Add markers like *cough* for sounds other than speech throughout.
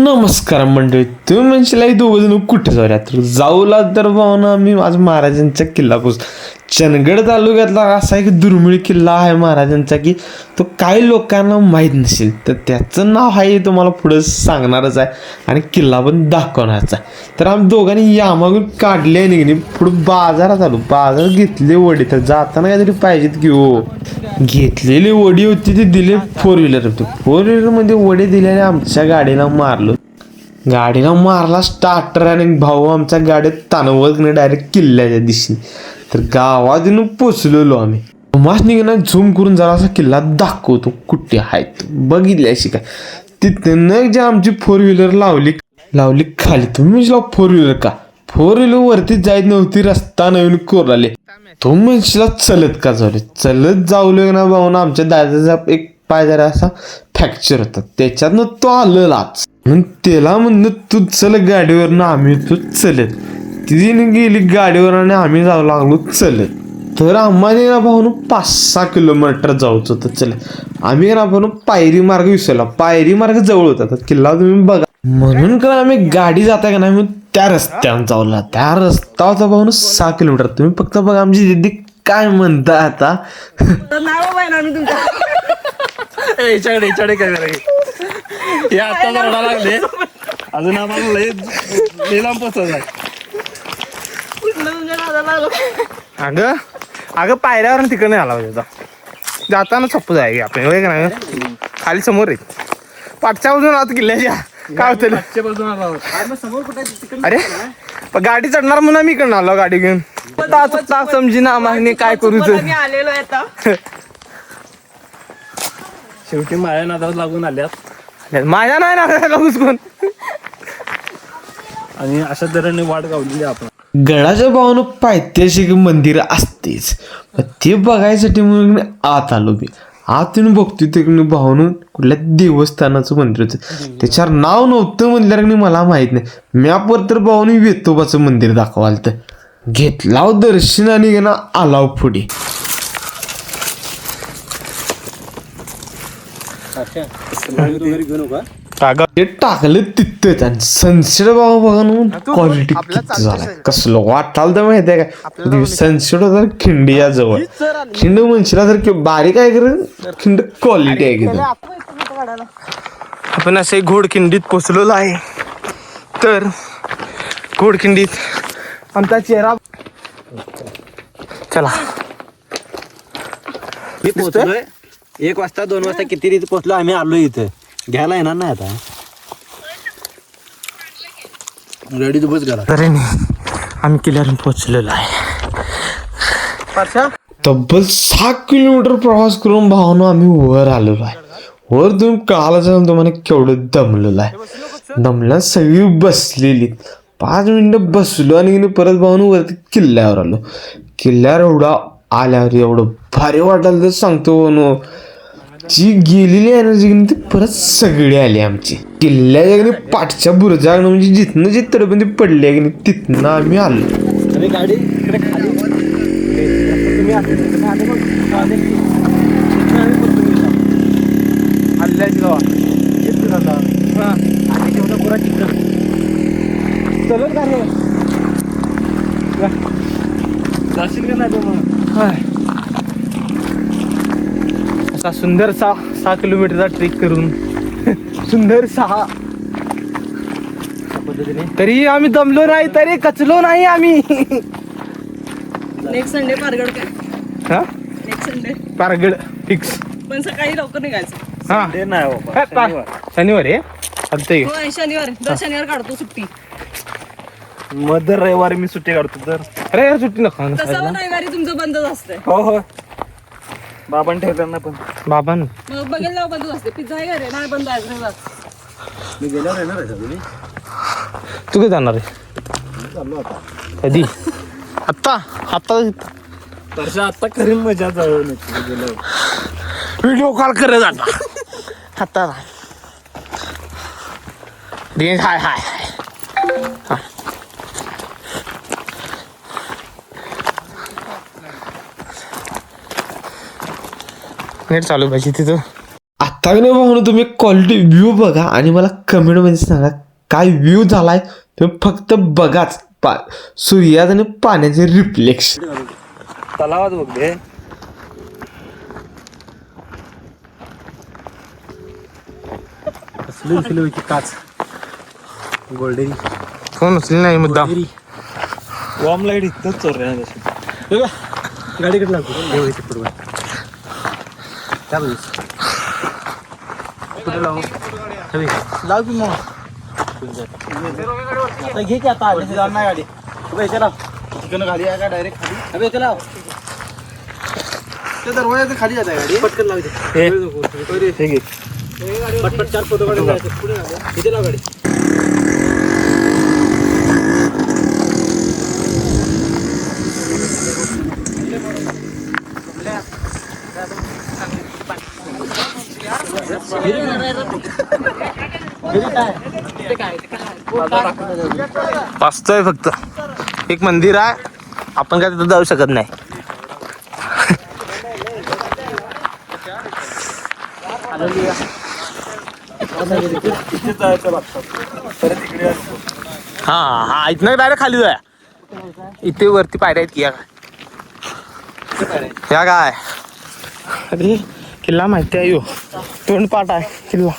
नमस्कार मंडळी तुम्ही म्हणशील ही दोघं जण कुठे जाऊया तर जाऊला तर भावना आम्ही आज महाराजांचा किल्ला पोच चंदगड तालुक्यातला असा एक दुर्मिळ किल्ला आहे महाराजांचा की तो काही लोकांना माहीत नसेल. तर त्याचं नाव आहे तुम्हाला पुढं सांगणारच आहे आणि किल्ला पण दाखवणारच आहे. तर आम्ही दोघांनी यामागून काढले निघणे. पुढं बाजारात आलो. बाजारात घेतले वडी. तर जाताना काहीतरी पाहिजेत की हो. घेतलेली वडी होती ती दिले फोर व्हीलर होती. फोर व्हीलरमध्ये वडी दिल्याने आमच्या गाडीला मारलो. गाडीला मारला स्टार्टर आणि भाऊ आमच्या गाडीत ताणवत डायरेक्ट किल्ल्याच्या दिशेने. तर गावात येऊन पोचलेलो आम्ही. मास निघणार झूम करून जरा असा किल्ला दाखवतो कुठे आहे तो. बघितल्याशी काय? तिथं जे आमची फोर व्हीलर लावली. लावली खाली. तुम्ही म्हणशील फोर व्हीलर का? फोर व्हीलर वरती जायत नव्हती रस्ता नवीन कोराले तो म्हणशीला चलत का झाले चलत जाऊले ना भाऊ ना आमच्या दादाचा एक पाय जरा असा फ्रॅक्चर होता. त्याच्यातनं तो आलेलाच. म्हणून त्याला म्हणलं तू चल गाडीवरनं आम्ही तू चलत. तिने गेली गाडीवर आणि आम्ही जाऊ लागलो चलत तर आम्हाला ना भाऊन पाच सहा किलोमीटर जाऊच होतं चल. आम्ही ना भाऊन पायरी मार्ग विसरला. पायरी मार्ग जवळ होता तर किल्ला तुम्ही बघा. म्हणून का आम्ही गाडी जाता का नाही म्हणून त्या रस्त्यावर जाऊला त्या रस्ता होता भाऊन सहा किलोमीटर. तुम्ही फक्त बघा आमची दिदी काय म्हणता आता. नाव आहे. अगं अगं पायऱ्यावर तिकडे आला पाहिजे होता जाताना चप्पू जाय आपण होय का नाही? खाली समोर आहे. पाठच्या बाजून आत किल्ल्याच्या काय होतं. अरे पण गाडी चढणार म्हणून मी इकडनं आलो गाडी घेऊन. तास तास समजी ना आम्हाला काय करू आलेलो आता. *laughs* शेवटी माझ्या नादावर लागून आल्यात. माझ्या नाही ना घुसकून आणि अशा तऱ्हेने वाट गावलेली आपण गडाच्या भावानं पायथ्याशी एक मंदिर असतेच. मग ते बघायसाठी म्हणून आत आलो मी. आत येऊन बघतोय तिकडे भावानं कुठल्या देवस्थानाचं मंदिर होतं. त्याच्यावर नाव नव्हतं म्हटल्यावर मला माहीत नाही. मॅपवर तर भावाने वेतोबाचं मंदिर दाखवाल तर घेतलाव हो दर्शन आणि ना आलाव हो पुढे. अगं ते टाकलं तिथंच आणि सनसेट बाबा बघा ना क्वालिटी किती झाला कसलं वाटाल तर माहिती आहे का सनसेट होता खिंडीया जवळ. खिंड म्हणशीला तर की बारीक आहे कर खिंड क्वालिटी आहे की आपण असे घोडखिंडीत पोचलेलो आहे. तर घोडखिंडीत आमचा चेहरा चला. मी एक वाजता दोन वाजता किती रीती पोहोचलो आम्ही आलो इथं. घ्यायला येणार नाही आता. रेडी बस करा तरी आम्ही किल्ल्यावरून पोचलेलो आहे. तब्बल सहा किलोमीटर प्रवास करून भावना आम्ही वर आलेलो आहे. वर तुम्ही कळाला जाऊन तुम्हाला केवढं दमलेलं आहे. दमल्या सगळी बसलेली. पाच मिनिटं बसलो आणि परत भावनं वरती किल्ल्यावर आलो. किल्ल्यावर एवढा आल्यावर एवढं भारी वाटायला तर सांगतो भावनो. जी गेलेली एनर्जी ती परत सगळी आली आमची. किल्ल्याच्या की नाही पाठच्या बुरजागनं म्हणजे जिथनं जी तडबंदी पडली आहे की नाही तिथनं आम्ही आलो. आणि गाडी इकडे खाली हल्ल्याची गावा चलत का रे. जाशील का नाही मग? असा सुंदरसा सहा किलोमीटरचा ट्रेक करून. सुंदर सहा. तरी आम्ही दमलो नाही तरी कचलो नाही आम्ही. नेक्स्ट संडे पारगड काय? हा? नेक्स्ट संडे पारगड फिक्स पण सकाळी लवकर निघायचं. हा. ते नाही बाबा हा, पा- शनिवार. आहे? चालतंय होय शनिवार. दर शनिवार काढतो सुट्टी. मदर रविवारी मी सुट्टी काढतो तर अरे यार सुट्टी नका. ना. तसं रविवारी तुमचं बंदच असतंय. हो हो. बाबां ठेवताना पण. बाबा ना. मग बघेल जाऊ बंदच असते पिझ्झा आहे घरी नाही बंद आहे मी गेल्यावर येणार आहे तुम्ही तू कधी जाणार आहे? कधी? आत्ता? आत्ता तसं आता करीन मजा जाऊ गेल्यावर. व्हिडिओ कॉल करत आता. आता रेंज हाय हाय हाय. नेट चालू पाहिजे तिथं. आत्ता नाही भाऊ तुम्ही क्वालिटी व्ह्यू बघा आणि मला कमेंटमध्ये सांगा काय व्ह्यू झालाय तुम्ही फक्त बघाच. पा सूर्यात आणि पाण्याचे रिफ्लेक्स तलावात बघ उचली होती काच. गोल्डन फोन उचली नाही मुद्दा वॉर्म लाइट इथंच चोर रे तशी गाडीकडे लागतो काय बोललीस कुठे लावू ठेवी लाव की मग आता घे की आता आली जाणार नाही गाडी उभे चला तिकडनं गाडी आहे का डायरेक्ट खाली अबे चला ते दरवाज़ा खाली जात आहे गाडी पटकन लाव इथे. पटपट चार फ़ोटो काढून जायचे पुढे लाव. इथे लाव गाडी वाचतोय फक्त. एक मंदिर आहे. आपण काय तिथं जाऊ शकत नाही. हा हा इथनं डायरेक्ट खाली जाया इथे वरती पायऱ्या आहेत की या काय? या काय? अरे किल्ला माहिती आहे यो. तोंडपाट आहे किल्ला.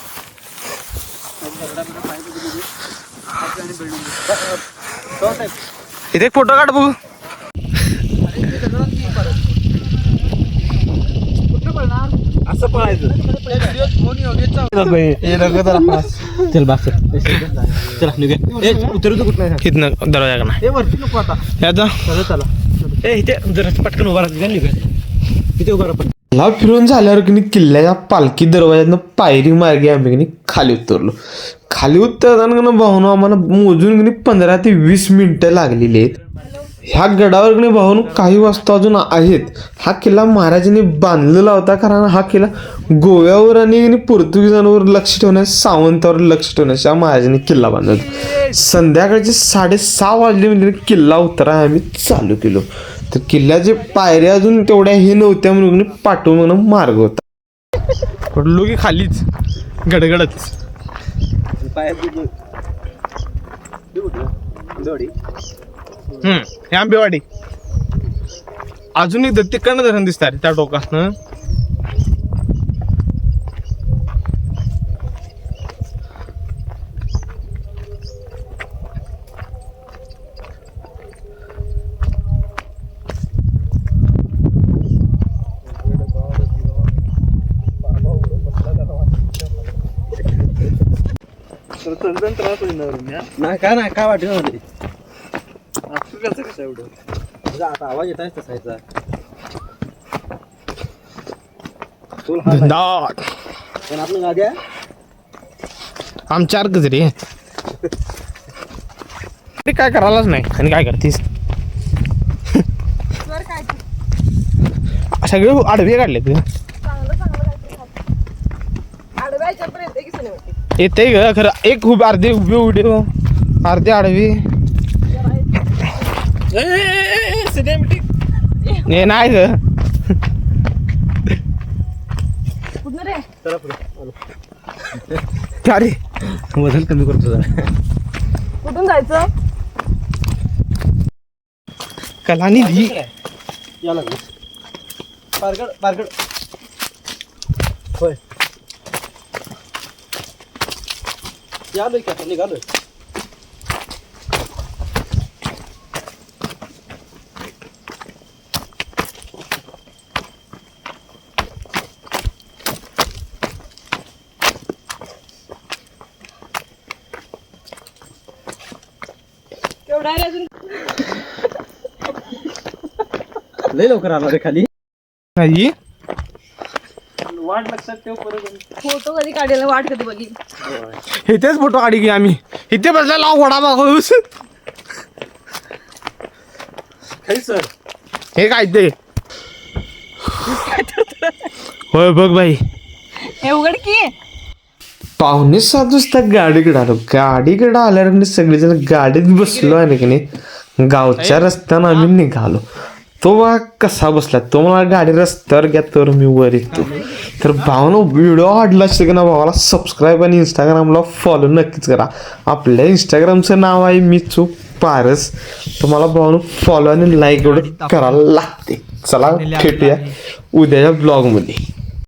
इथे एक फोटो काढ बघू. असं पळायचं दरवाजा नाही? ए याचा इथे जरा पटकन उभा राहते इथे उभा राहा ला फिरून झाल्यावर की किल्ल्याच्या पालखी दरवाज्यातनं पायरी मार्गे आम्ही की खाली उतरलो. खाली उतरताना भाऊन आम्हाला मोजून की पंधरा ते वीस मिनिटं लागलेली आहेत. ह्या गडावर की भाऊन काही वस्तू अजून आहेत. हा किल्ला महाराजांनी बांधलेला होता कारण हा किल्ला गोव्यावर आणि पोर्तुगीजांवर लक्ष ठेवण्यास सावंतावर लक्ष ठेवण्यास या महाराजांनी किल्ला बांधला संध्याकाळचे साडेसहा वाजले म्हणजे किल्ला उतरा आम्ही चालू केलो. तर किल्ल्याचे पायऱ्या अजून तेवढ्या हे नव्हत्या म्हणून म्हणजे पाठवून म्हणून मार्ग होता. पडलो की खालीच. गडगडच. हम्म हे आंबेवाडी. अजून एक तिकडनं धरण दिसत आहे त्या टोकासनं तर त्रास होईल ना. नाही काय नाही काय वाटत नाही. असं कसं कसं एवढं? तुझा आता आवाज येत आहे तसायचा. धंदाट पण आपलं आहे? आमच्या अर्कच रे. ते काय करायलाच नाही. आणि काय करतीस? सगळे आडवे काढले तू येते ग खरं एक खूप अर्धे उभे उडे अर्धे आडवे. हे नाही ग. कुठं रे. अरे वजन कमी करतो कुठून जायचं? कलानी या लागलं पारगड पारगड होय. यालोय की आता निघालोय केवढा रे अजून लय लवकर आला रे खाली नाही वाट लक्षात ठेव परत फोटो कधी काढायला वाट कधी बघी? इथेच फोटो काढी की आम्ही. इथे बसलेला घोडा मागूस खाई सर. हे काय ते? होय बघ भाई हे उघड की. पाहुणे सात वाजता गाडीकडे आलो. गाडीकडे आल्यावर सगळेजण गाडीत बसलो आहे ना की नाही. गावच्या रस्त्यानं आम्ही निघालो. तो बघा कसा बसला? तो मला गाडी रस्त्यावर घ्या तर मी वर येतो. तर भावानं व्हिडिओ आवडला असेल की ना भावाला सबस्क्राईब आणि इंस्टाग्रामला फॉलो नक्कीच करा. आपल्या इंस्टाग्रामचं नाव आहे मी चूक पारस. तुम्हाला भावानं फॉलो आणि लाईक एवढं करायला लागते. चला भेटूया उद्याच्या ब्लॉगमध्ये